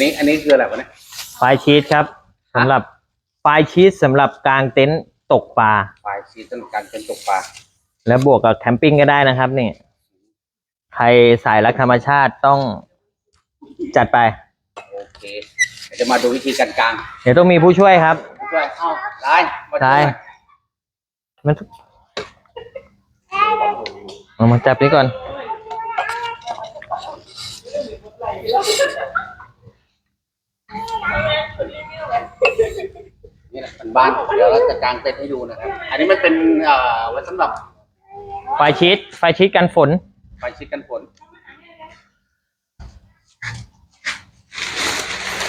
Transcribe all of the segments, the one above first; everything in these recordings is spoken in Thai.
นนี้อันนี้คืออะไรวะเนี่ยปลายชีสครับสำหรับปลายชีสสำหรับกางเต็นท์ตกปลา ปลายชีสสำหรับการเป็นตกปลาแล้วบวกกับแคมปิ้งก็ได้นะครับนี่ใครสายรักธรรมชาติต้องจัดไป โอเคเดี๋ยวจะมาดูวิธีการกางเดี๋ยวต้องมีผู้ช่วยครับช่วยเอ้าได้มาช่ได้วยมันเอามาจับนี้ก่อน บ้านเดี๋ยวเราจะกางเต็นท์ให้ดูนะครับ อันนี้มันเป็นเอ่อไว้สำหรับไฟชีสไฟชีสกันฝน ไฟชิดกันฝน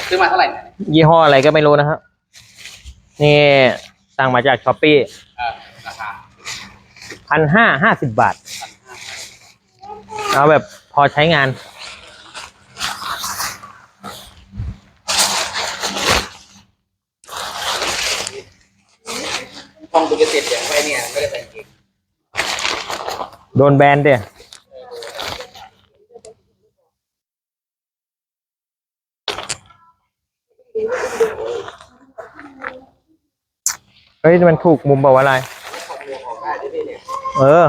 ซื้อมาเท่าไหร่เนี่ยยี่ห้ออะไรก็ไม่รู้นะครับนี่สั่งมาจากช้อปปี้เออราคาพันห้าห้าสิบบาท เอาแบบพอใช้งาน ห้องดูกระติดอย่างไรเนี่ยไม่ได้ใส่เกง โดนแบนเดียเฮ้ย มันถูกมุมเปล่าวะอะไร เออ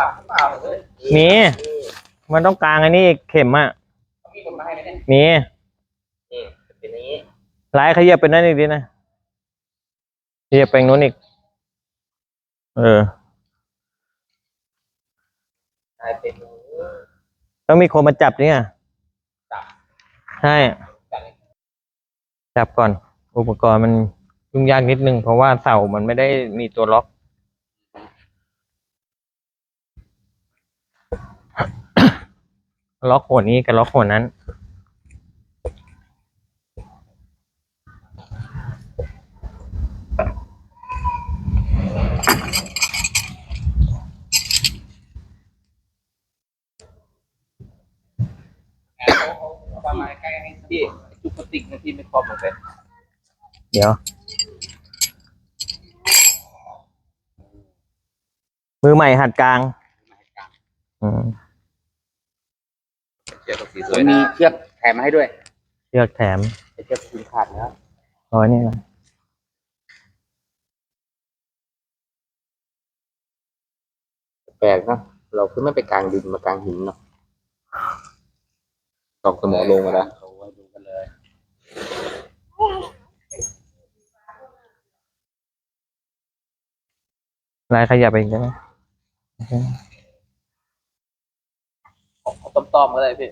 ต้องมีหมูปักหรือเปล่าเฮ้ยมี มันต้องกลางอันนี้อีกเข็มอะต้องมีคนมาให้ไหมเนี่ยมีนี่เป็นอย่างนี้ลายขยับเป็นนั่นอีกดินะขยับไปนู้นอีก เออ กลายเป็นต้องมีคนมาจับเนี่ยจับใช่ จับนี่จับก่อน อุปกรณ์มันยุ่งยากนิดนึง เพราะว่าเสามันไม่ได้มีตัวล็อก ล็อกหัวนี้กับล็อกหัวนั้น เอาเอาเอาประมาณใกล้ให้พี่จุกพลาสติกนะพี่ไม่ครอบลงไปเดี๋ยว มือใหม่หัดกลาง อืม ชือกสีสวยมีเชือกแถมมาให้ด้วยเชือกแถมเชือกคุณขาดแล้วร้อยนี่นะแปลกเนาะเราคือไม่ไปกลางดินมากลางหินเนาะตอกสมอลงมาแล้วดูกันเลยลายขยับไปอีกได้ไหมเอา ต้อมๆก็ได้พี่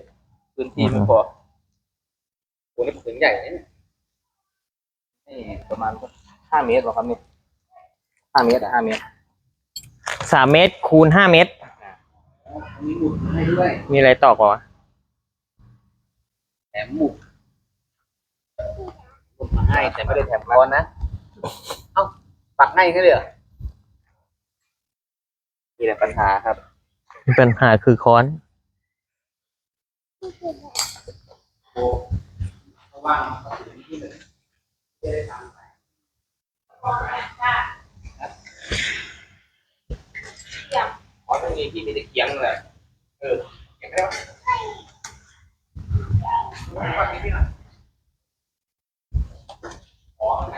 พื้นที่ไม่พอโอ้นี่ถึงใหญ่นะเนี่ยนี่ประมาณห้าเมตรหรอครับนี่ห้าเมตรอะห้าเมตรสามเมตรคูณห้าเมตร มีหมุดให้ด้วยมีอะไรต่อก่อนวะแถมหมุดหมุดมาให้แต่ไม่ได้แถมก้อนนะเอ้าปักให้แค่เลยเหรอมีแต่ปัญหาครับ ปัญหาคือค้อน เพราะว่าเขาถึงที่หนึ่งไม่ได้ทำไปอ๋อตรงนี้ที่มีตะเกียงเลยเออเกียงได้ปะปักนี้พี่น่อยอ๋อไหน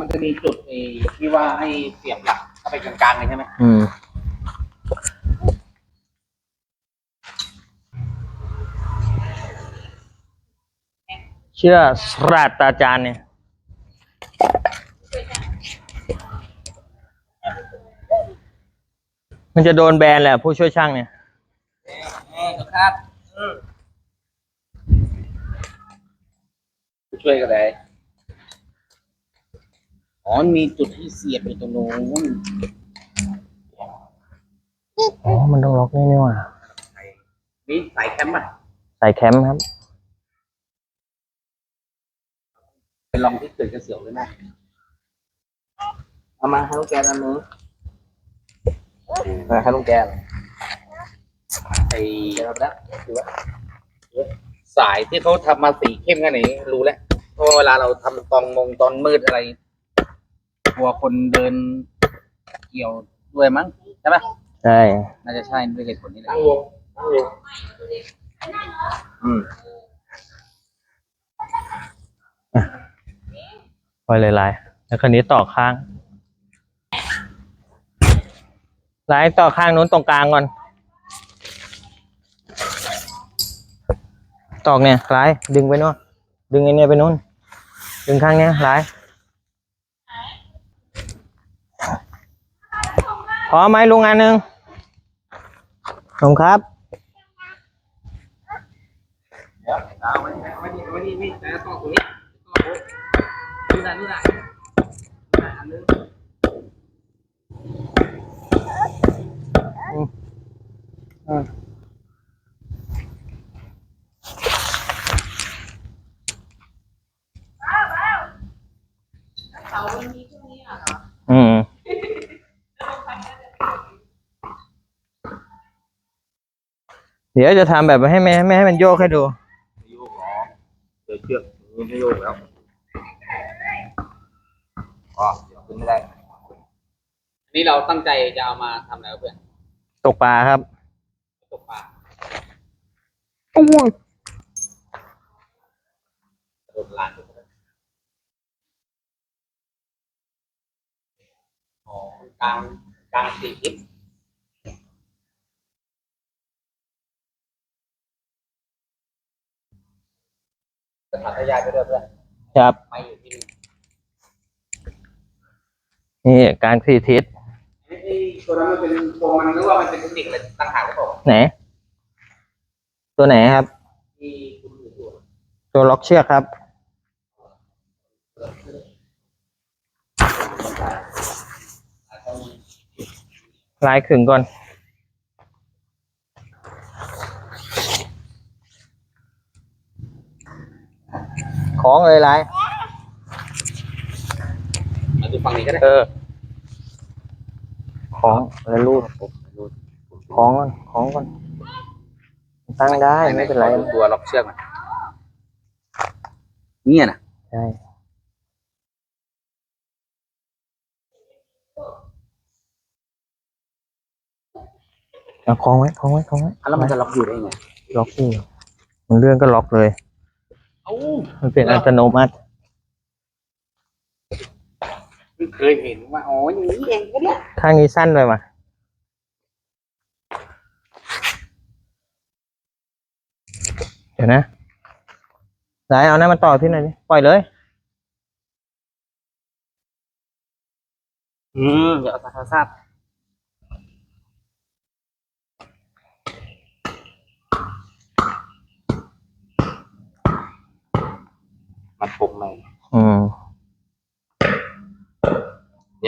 มันจะมีจุดที่ว่าให้เสียบหลักเข้าไปกลางๆเลยใช่ไหมอืม เชื่อศาสตาจารย์เนี่ย มันจะโดนแบนแหละผู้ช่วยช่างเนี่ยครับช่วยกันเลย อ๋อมีจุดที่เสียบอยู่ตรงนู้นอ๋อ มันต้องล็อกนี่นี่หว่ามีสายแคมป์ป่ะใส่แคมป์ครับ ไปลองที่เกิดกระเสียวเลยนะเอามาให้ลูกแกนอันนึงมาให้ลูกแกนไอเดี๋ยวแล้วถือว่าสายที่เขาทำมาสีเข้มกันนี้รู้แล้วเพราะว่าเวลาเราทำตอนงงตอนมืดอะไร กลัวคนเดินเกี่ยวด้วยมั้งใช่ปะใช่น่าจะใช่ด้วยเหตุผลนี้แหละตั้งวงตั้งวงอืมปล่อยเลยลายแล้วคันนี้ต่อข้างลายต่อข้างนู้นตรงกลางก่อน ตอกเนี่ยลายดึงไปนู่นดึงไอ้เนี่ยไปนู่นดึงข้างเนี้ยลาย พอไหมลุงอันหนึ่งขอบครับเดี๋ยวเอาไว้นี่เอาไว้นี่เอาไว้นี่นี่แล้วต่อตรงนี้ต่อโอ้นู่นน่ะนู่นน่ะนู่นน่ะอันนึง อืม เดี๋ยวจะทำแบบให้ไม่ไม่ให้มันโยกให้ดูโยกเหรอเดี๋ยวเชือกมันไม่โยกแล้วอ๋อเดี๋ยวขึ้นไม่ได้อันนี้เราตั้งใจจะเอามาทำอะไรวะเพื่อนตกปลาครับตกปลาอ้วงโดนลานอ๋อกลางกลางสี่ทิศ แต่พัทยาไปด้วยเพื่อนครับ ไม่อยู่ที่นี่นี่กลางสี่ทิศไอ้ตัวนั้นมันเป็นโฟมมันหรือว่ามันเป็นเทคนิคอะไรต่างหากหรือเปล่าไหน ตัวไหนครับ ที่คุณอยู่ตัวตัวล็อกเชือกครับ ลายขึงก่อน ของเลยลายมาดูฝั่งนี้ก็ได้เออ ของแล้วรูดของก่อนของก่อนตั้งได้ไม่เป็นไรขอดูตัวล็อกเชือกหน่อยเนี่ยนะใช่เอาคล้องไว้คล้องไว้คล้องไว้แล้วมันจะล็อกอยู่ได้ไงล็อกอยู่มันเลื่อนก็ล็อกเลย เอ้ามันเป็นอัตโนมัติเพิ่งเคยเห็นว่าอ๋ออย่างนี้เองก็เนี่ยข้างนี้สั้นเลยมาเดี๋ยวนะไหนเอาหน้ามาต่อที่ไหนอยดิปล่อยเลย อืมเดี๋ยวเอาซาซาบ มันปุ่มไหมอืม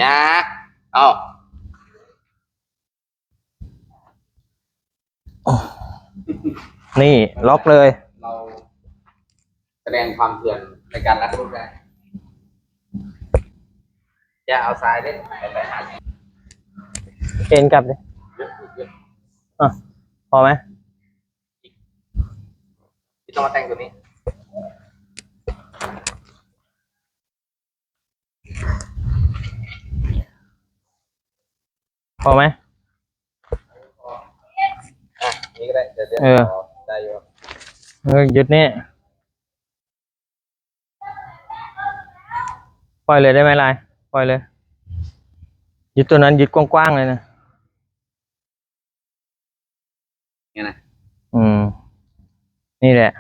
ยาเอ้านี่ ล็อกเลย เราแสดงความเถื่อนในการรัดรูปได้อย่าเอาซ้ายเล่นไปไปหาเอ็นกลับเลยอะพอไหม ที่ต้องมาแต่งตัวนี้ พอไหมอะนี่ก็ได้เดี๋ยวเดี๋ยวเออต่อได้อยู่เออยึดนี่ปล่อยเลยได้ไหมลายปล่อยเลยยึดตัวนั้นยึดกว้างๆเลยนะเนี่ยนะอืมนี่แหละ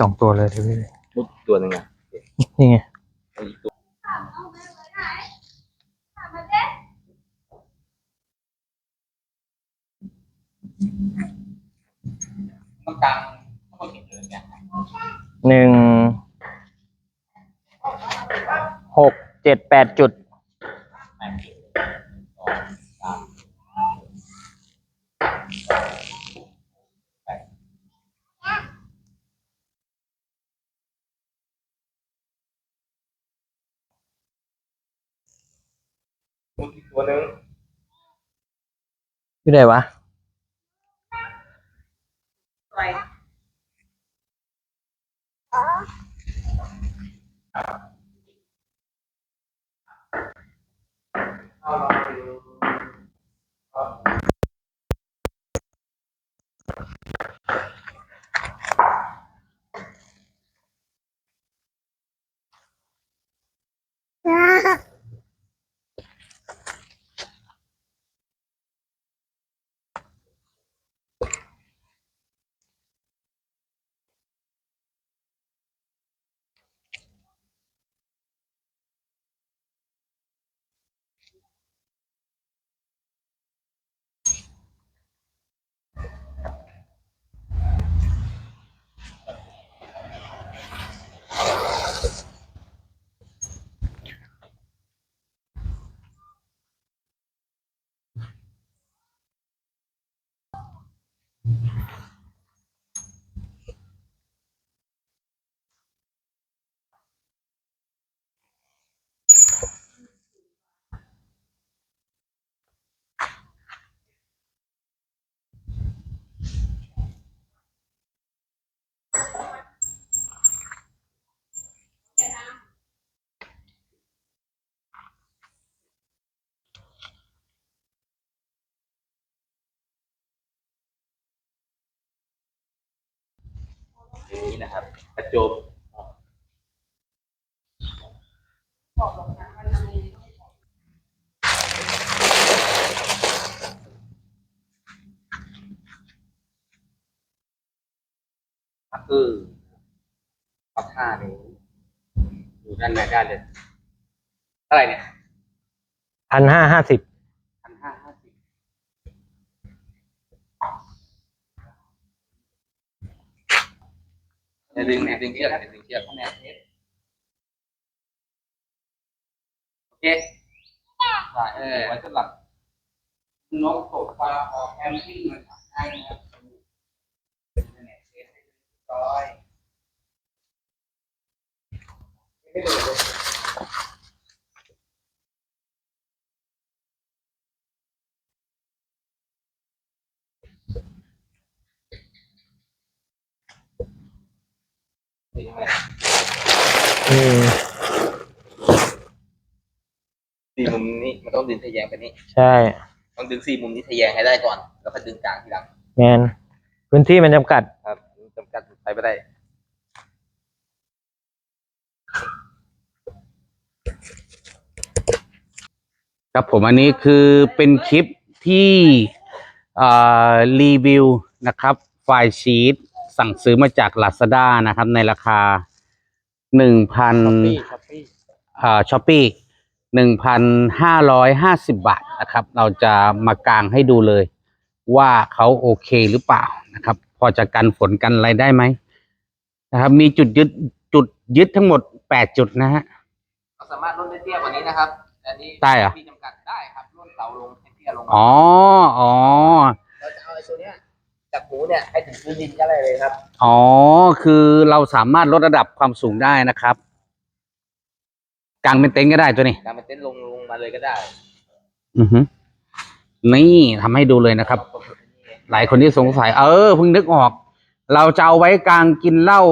สองตัวเลยทีพี่มุดตัวหนึ่งอะนี่ไงเอาอีกตัวต้องกลางต้องเห็นเลยเนี่ยหนึ่งหกเจ็ดแปดจุด แปดสิบสองสามแปด มุดอีกตัวหนึ่ง อยู่ไหนวะไป นี้นะครับกระโจมเออเอาท่านี้อยู่ด้านในได้เลยเท่าไหร่เนี่ยพันห้าห้าสิบ พันห้าห้าสิบอย่า ดึงอย่าดึงเชือกอย่าดึงเชือกคะแนนเทสโอเคได้เออไว้สำหรับน้องตกปลาออกแคมปิ้งมาถ่ายให้นะครับคะแนนเทสให้เรียบร้อย นี่ใช่ไหม อืมสี่มุมนี้มันต้องดึงทะแยงไปนี่ใช่ ต้องดึงสี่มุมนี้ทะแยงให้ได้ก่อน แล้วก็ดึงกลางทีหลังแมนพื้นที่มันจำกัด ครับจำกัดไปไม่ได้ครับผมอันนี้คือเป็นคลิปที่อ่ารีวิวนะครับ ไฟล์ชีต สั่งซื้อมาจาก Lazada นะครับ ในราคาหนึ่งพันช้อปปี้อ่าช้อปปี้หนึ่งพันห้าร้อยห้าสิบบาทนะครับ เราจะมากางให้ดูเลย ว่าเขาโอเคหรือเปล่านะครับ พอจะกันฝนกันอะไรได้ไหมนะครับ มีจุดยึดจุดยึดทั้งหมดแปดจุดนะฮะเราสามารถลดได้เตี้ยกว่านี้นะครับอันนี้ได้เหรอมีจำกัดได้ครับลดเสาลงให้เตี้ยลงมาอ๋ออ๋อเราจะเอาไอ้ตัวเนี้ย จากหูเนี่ยให้ถึงพื้นดินก็ได้เลยครับ อ๋อ คือเราสามารถลดระดับความสูงได้นะครับกางเป็นเต็นท์ก็ได้ตัวนี้ การเป็นเต้นท์ลงลงมาเลยก็ได้อือฮึนี่ทำให้ดูเลยนะครับ หลายคนที่สงสัย เออเพิ่งนึกออก เราจะเอาไว้กลางกินเหล้า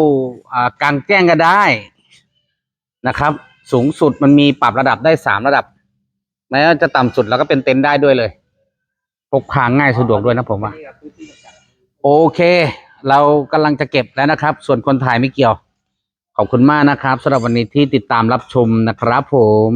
อ่ากลางแจ้งก็ได้นะครับ สูงสุดมันมีปรับระดับได้สามระดับแม้ว่าจะต่ำสุดแล้วก็เป็นเต็นท์ได้ด้วยเลยพกพาง่ายสะดวกด้วยนะผมว่า นี่ครับพื้นที่จำกัด โอเค เรากำลังจะเก็บแล้วนะครับ ส่วนคนถ่ายไม่เกี่ยว ขอบคุณมากนะครับสำหรับวันนี้ที่ติดตามรับชมนะครับผม